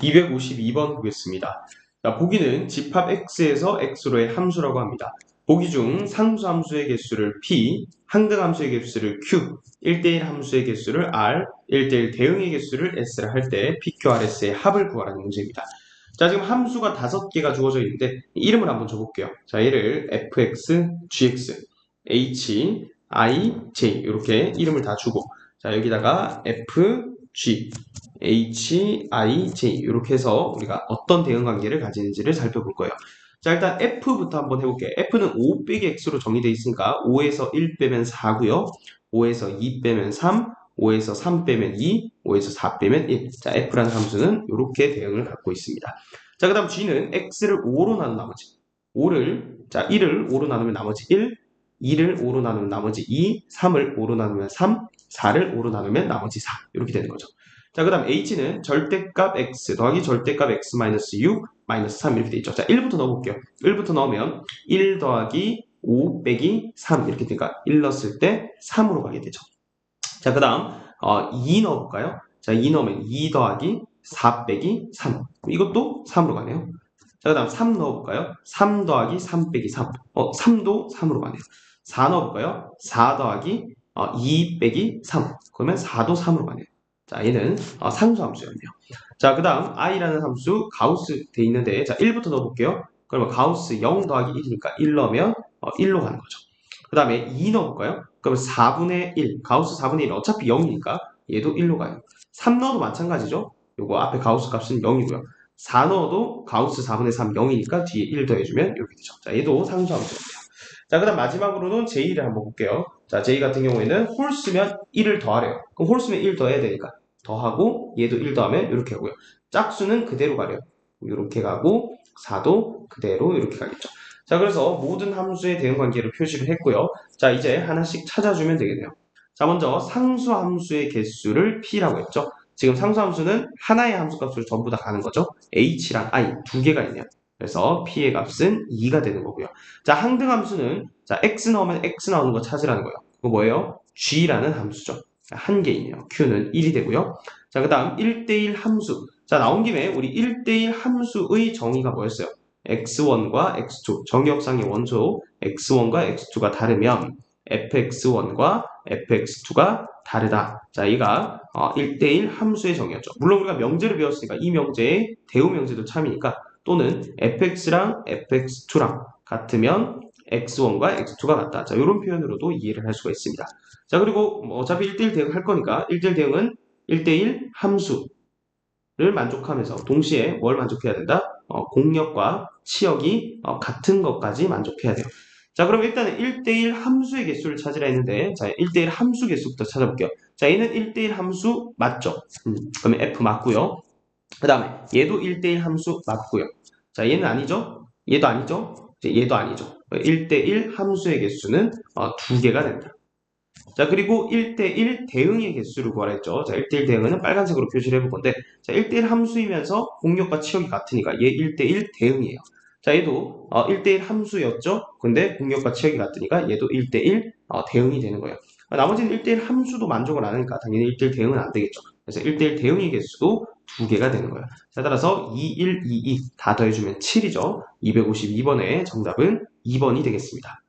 252번 보겠습니다. 자, 보기는 집합 x에서 x로의 함수라고 합니다. 보기 중 상수 함수의 개수를 p, 항등 함수의 개수를 q, 1대1 함수의 개수를 r, 1대1 대응의 개수를 s를 할 때 pqrs의 합을 구하라는 문제입니다. 자, 지금 함수가 다섯 개가 주어져 있는데 이름을 한번 줘볼게요. 자, 얘를 fx, gx, h, i, j 이렇게 이름을 다 주고 자, 여기다가 f, g, h, i, j 이렇게 해서 우리가 어떤 대응 관계를 가지는지를 살펴볼 거예요. 자, 일단 f부터 한번 해볼게요. f는 5 빼기 x로 정의되어 있으니까 5에서 1 빼면 4고요. 5에서 2 빼면 3, 5에서 3 빼면 2, 5에서 4 빼면 1. 자, f라는 함수는 이렇게 대응을 갖고 있습니다. 자, 그 다음 g는 x를 5로 나눈 나머지 5를, 자, 1을 5로 나누면 나머지 1, 2를 5로 나누면 나머지 2, 3을 5로 나누면 3, 4를 5로 나누면 나머지 4. 이렇게 되는 거죠. 자, 그 다음 h는 절대값 x 더하기 절대값 x 마이너스 6 마이너스 3 이렇게 돼 있죠. 자, 1부터 넣어볼게요. 1부터 넣으면 1 더하기 5 빼기 3 이렇게 되니까 1 넣었을 때 3으로 가게 되죠. 자, 그 다음 어, 2 넣어볼까요? 자, 2 넣으면 2 더하기 4 빼기 3 이것도 3으로 가네요. 자, 그 다음 3 넣어볼까요? 3 더하기 3 빼기 3 어, 3도 3으로 가네요. 4 넣어볼까요? 4 더하기 어, 2 빼기 3 그러면 4도 3으로 가네요. 자, 얘는 어, 상수 함수였네요. 자, 그 다음 i라는 함수 가우스 돼 있는데 자, 1부터 넣어볼게요. 그러면 가우스 0 더하기 1이니까 1 넣으면 어, 1로 가는 거죠. 그 다음에 2 넣어볼까요? 그러면 4분의 1, 가우스 4분의 1 어차피 0이니까 얘도 1로 가요. 3 넣어도 마찬가지죠. 요거 앞에 가우스 값은 0이고요. 4 넣어도 가우스 4분의 3 0이니까 뒤에 1 더해주면 이렇게 되죠. 자, 얘도 상수 함수입니다. 자, 그 다음 마지막으로는 J를 한번 볼게요. 자, J 같은 경우에는 홀 쓰면 1을 더하래요. 그럼 홀 쓰면 1 더해야 되니까 더하고 얘도 1 더하면 이렇게 하고요. 짝수는 그대로 가래요. 이렇게 가고 4도 그대로 이렇게 가겠죠. 자, 그래서 모든 함수의 대응 관계를 표시를 했고요. 자, 이제 하나씩 찾아주면 되겠네요. 자, 먼저 상수 함수의 개수를 P라고 했죠. 지금 상수 함수는 하나의 함수 값으로 전부 다 가는 거죠. H랑 I 두 개가 있네요. 그래서 P의 값은 2가 되는 거고요. 자, 항등 함수는 자, X 나오면 X 나오는 거 찾으라는 거예요. 그거 뭐예요? G라는 함수죠. 한 개이네요. Q는 1이 되고요. 자, 그 다음 1대1 함수. 자, 나온 김에 우리 1대1 함수의 정의가 뭐였어요? x1과 x2. 정의역상의 원소 x1과 x2가 다르면 fx1과 fx2가 다르다. 자, 이가 어, 1대1 함수의 정의였죠. 물론 우리가 명제를 배웠으니까 이 명제의 대우 명제도 참이니까 또는 fx랑 fx2랑 같으면 x1과 x2가 같다. 자, 이런 표현으로도 이해를 할 수가 있습니다. 자, 그리고 뭐 어차피 1대1 대응 할 거니까 1대1 대응은 1대1 함수를 만족하면서 동시에 뭘 만족해야 된다? 어, 공역과 치역이 어, 같은 것까지 만족해야 돼요. 자, 그럼 일단은 1대1 함수의 개수를 찾으라 했는데 자, 1대1 함수 개수부터 찾아볼게요. 자, 얘는 1대1 함수 맞죠? 음, 그러면 F 맞고요. 그 다음에 얘도 1대1 함수 맞고요. 자, 얘는 아니죠? 얘도 아니죠? 얘도 아니죠. 1대1 함수의 개수는 어, 두 개가 된다. 자, 그리고 1대1 대응의 개수를 구하라 했죠. 자, 1대1 대응은 빨간색으로 표시를 해볼 건데, 자, 1대1 함수이면서 공역과 치역이 같으니까 얘 1대1 대응이에요. 자, 얘도 어, 1대1 함수였죠. 근데 공역과 치역이 같으니까 얘도 1대1 어, 대응이 되는 거예요. 나머지는 1대1 함수도 만족을 안 하니까 당연히 1대1 대응은 안 되겠죠. 그래서 1대1 대응의 개수도 두 개가 되는 거예요. 자, 따라서 2, 1, 2, 2 다 더해주면 7이죠. 252번의 정답은 2번이 되겠습니다.